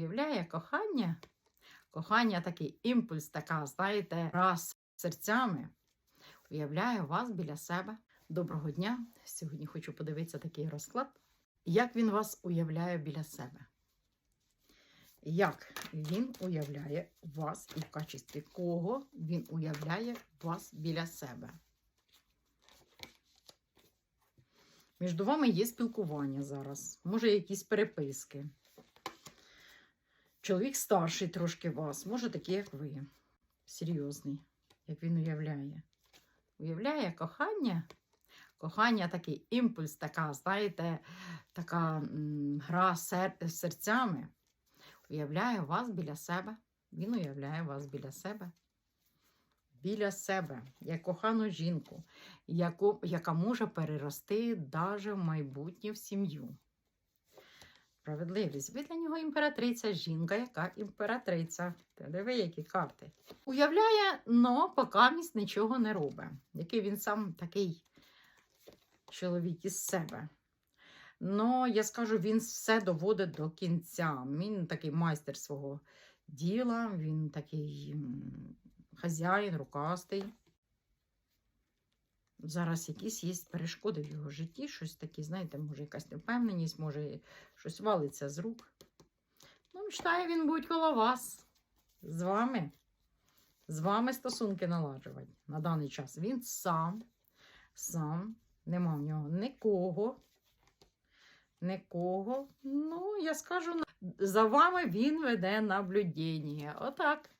Уявляє кохання. Кохання такий імпульс, така, знаєте, раз серцями. Уявляє вас біля себе. Доброго дня! Сьогодні хочу подивитися такий розклад. Як він вас уявляє біля себе? Як він уявляє вас і в качестві кого він уявляє вас біля себе? Між вами є спілкування зараз, може, якісь переписки. Чоловік старший трошки вас, може такий, як ви. Серйозний, як він уявляє. Уявляє кохання. Кохання такий імпульс, така, знаєте, така м, гра сер- серцями. Уявляє вас біля себе. Він уявляє вас біля себе. Біля себе, як кохану жінку, яку, яка може перерости даже в майбутнє в сім'ю. Справедливість. Ви для нього імператриця, жінка, яка імператриця. Ти диви, які карти. Уявляє, но поки місь нічого не робить. Який він сам такий чоловік із себе. Ну, я скажу, він все доводить до кінця. Він такий майстер свого діла, він такий хазяїн, рукастий. Зараз якісь є перешкоди в його житті, щось таке, знаєте, може якась невпевненість, може щось валиться з рук. Ну, мечтає він будь коло вас, з вами. З вами стосунки наладжувати на даний час. Він сам, сам, нема в нього нікого. Нікого. Ну, я скажу, за вами він веде наблюдення. Отак.